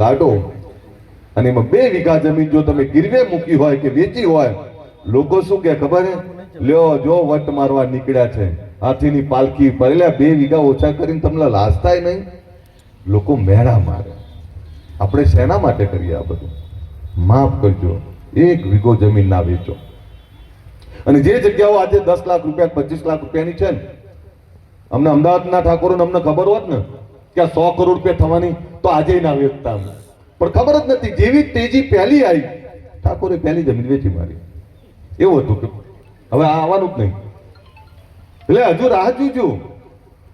કાઢો. અને એમાં બે વીઘા જમીન જો તમે ગીરવે મૂકી હોય કે વેચી હોય, લોકો શું કે ખબર લ્યો, જો વટ મારવા નીકળ્યા છે, હાથીની પાલખી પહેલા બે વીઘા ઓછા કરીને તમને લાસતાય નહીં? લોકો મેળા મારે. આપણે શેના માટે કરીએ આ બધું? માફ કરજો, એક વીઘો જમીન ના વેચો. અને જે જગ્યાઓ આજે દસ લાખ રૂપિયા, પચીસ લાખ રૂપિયાની છે ને, અમને અમદાવાદના ઠાકોરોને અમને ખબર હોત ને કે સો કરોડ રૂપિયા થવાની તો આજે ના વેચતા પણ ખબર જ નથી, જેવી તેજી પહેલી આવી, ઠાકોરે પહેલી જમીન વેચી મારી. એવું હતું કે હવે આ આવવાનું જ નહીં. એટલે હજુ રાહ જોજો.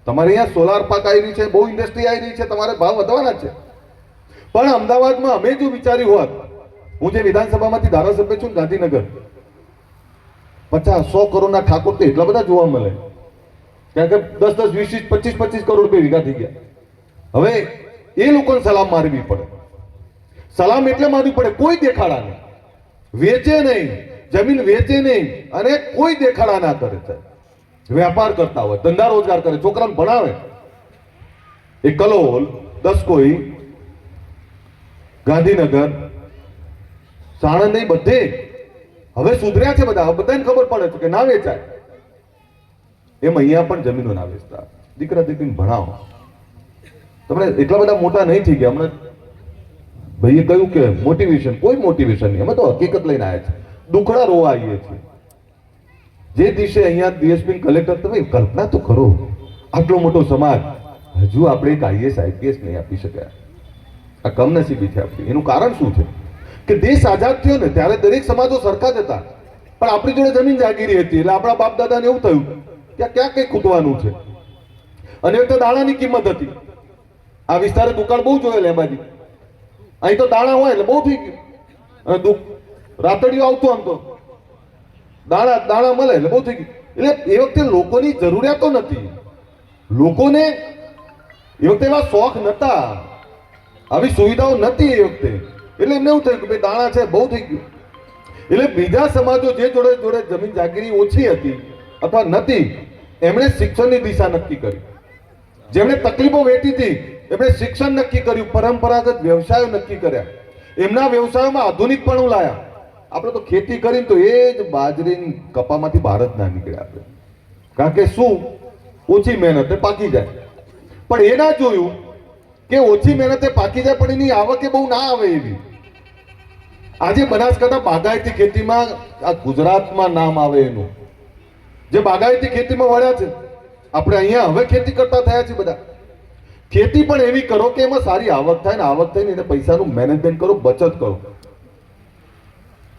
તમારે અહીંયા સોલાર પાર્ક આવી રહી છે, બહુ ઇન્ડસ્ટ્રી આવી રહી છે, તમારે ભાવ વધવાના છે. પણ અમદાવાદમાં અમે જો વિચાર્યું હોત, હું જે વિધાનસભામાંથી ધારાસભ્ય છું ગાંધીનગર, પચાસ, સો કરોડના ઠાકોર તો એટલા બધા જોવા મળે. કારણ કે દસ દસ, વીસ વીસ, પચીસ પચીસ કરોડ રૂપિયા ભેગા થઈ ગયા. હવે એ લોકોને સલામ મારવી પડે. સલામ એટલે મારવી પડે, કોઈ દેખાડા નહીં વેચે નહીં, જમીન વેચે નહીં અને કોઈ દેખાડા ના કરે છે વેપાર કરતા હોય, ધંધા રોજગાર કરે, છોકરાને ભણાવે. એ કલોલ, દસકોઈ, ગાંધીનગર, સાણંદ નહીં, બધે. હવે સુધર્યા છે બધા બધાને ખબર પડે છે કે ના વેચાય. એમ અહીંયા પણ જમીનો ના વેચતા. દીકરા દીકરીને ભણાવો. તમને એટલા બધા મોટા નહીં થઈ ગયા. હમણાં ભાઈએ કહ્યું કે મોટિવેશન કોઈ મોટિવેશન નહીં. અમે તો હકીકત લઈને આવ્યા છે દુખડા રોવા આવીએ છીએ. જે દિવસે અહીંયા ડીએસપી કલેક્ટર તમે કલ્પના તો કરો. આટલો મોટો સમાજ, હજુ આપણે એક આઈએસ આઈપીએસ નહીં આપી શક્યા. આ કમનસીબી છે આપણી. એનું કારણ શું છે? કે દેશ આઝાદ થયો ને, ત્યારે દરેક સમાજો સરખા જ હતા. પણ આપણી જોડે જમીન જાગીરી હતી. એટલે આપણા બાપ દાદાને એવું થયું કે ક્યાં કઈ ખૂટવાનું છે? અને એ તો દાણાની કિંમત હતી. આ વિસ્તારે દુકાળ બહુ જોયેલ એમાંથી અહીં તો દાણા હોય એટલે બહુ થઈ ગયું. દુઃખ રાતડિયું આવતું આમ તો. દાણા દાણા મળે એટલે બહુ થઈ ગયું. એટલે એ વખતે લોકોની જરૂરિયાતો નથી. લોકોને એ વખતે એવા શોખ નતા. આવી સુવિધાઓ નથી એ વખતે. એટલે એમને એવું થયું કે ભાઈ દાણા છે, બહુ થઈ ગયું. એટલે બીજા સમાજો જે જોડે જોડે જમીન જાગીરી ઓછી હતી અથવા નથી, એમણે શિક્ષણની દિશા નક્કી કરી. જેમણે તકલીફો વેઠી હતી, એમણે શિક્ષણ નક્કી કર્યું, પરંપરાગત વ્યવસાયો નક્કી કર્યા. એમના વ્યવસાયોમાં આધુનિકપણું લાયા. આપણે તો ખેતી કરીને તો એ જ બાજરીની કપામાંથી ભારત ના નીકળ્યા આપણે. કારણ કે શું? ઓછી મહેનતે પાકી જાય. પણ એ ના જોયું કે ઓછી મહેનતે પાકી જાય પણ એની આવકે બહુ ના આવે એવી. આજે બનાસકાંઠા બાગાયતી ખેતીમાં આ ગુજરાતમાં નામ આવે એનું. જે બાગાયતી ખેતીમાં વળ્યા છે આપણે અહીંયા હવે ખેતી કરતા થયા છે બધા. ખેતી પણ એવી કરો કે એમાં સારી આવક થાય ને આવક થાય ને એને પૈસાનું મેનેજમેન્ટ કરો, બચત કરો.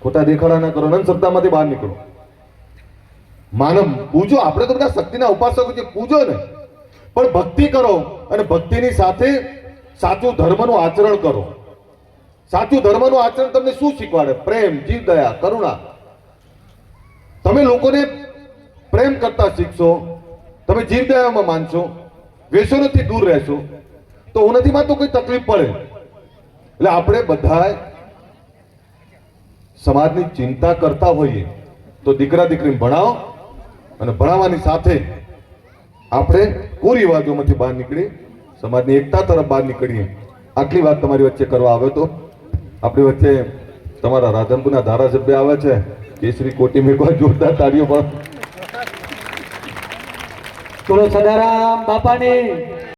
ખોટા દેખાડા ના કરો નન શ્રદ્ધામાંથી બહાર નીકળો. માનવ, પૂજો. આપણે તો બધા શક્તિના ઉપાસકો છે પૂજો ને. પણ ભક્તિ કરો અને ભક્તિની સાથે સાચું ધર્મનું આચરણ કરો. સાચું ધર્મનું આચરણ તમને શું શીખવાડે? પ્રેમ, જીવ, દયા, કરુણા. તમે લોકોને પ્રેમ કરતા શીખશો તમે જીવ દયામાં માનશો, વ્યસનોથી દૂર રહેશો, તો હું નથી માનતો કોઈ તકલીફ પડે. એટલે આપણે બધાએ સમાજની ચિંતા કરતા હોઈએ, તો દીકરા દીકરીને ભણાવો અને ભણાવવાની સાથે આપણે કુરિવાજોમાંથી બહાર નીકળી, સમાજની એકતા તરફ બહાર નીકળીએ. આટલી વાત તમારી વચ્ચે કરવા આવ્યો તો. આપણી વચ્ચે તમારા રાધનપુરના ધારાસભ્ય આવે છે, કેસરી કોટી મેઘવા જોરદાર તાળીઓ પણ બોલો સદારામ બાપાની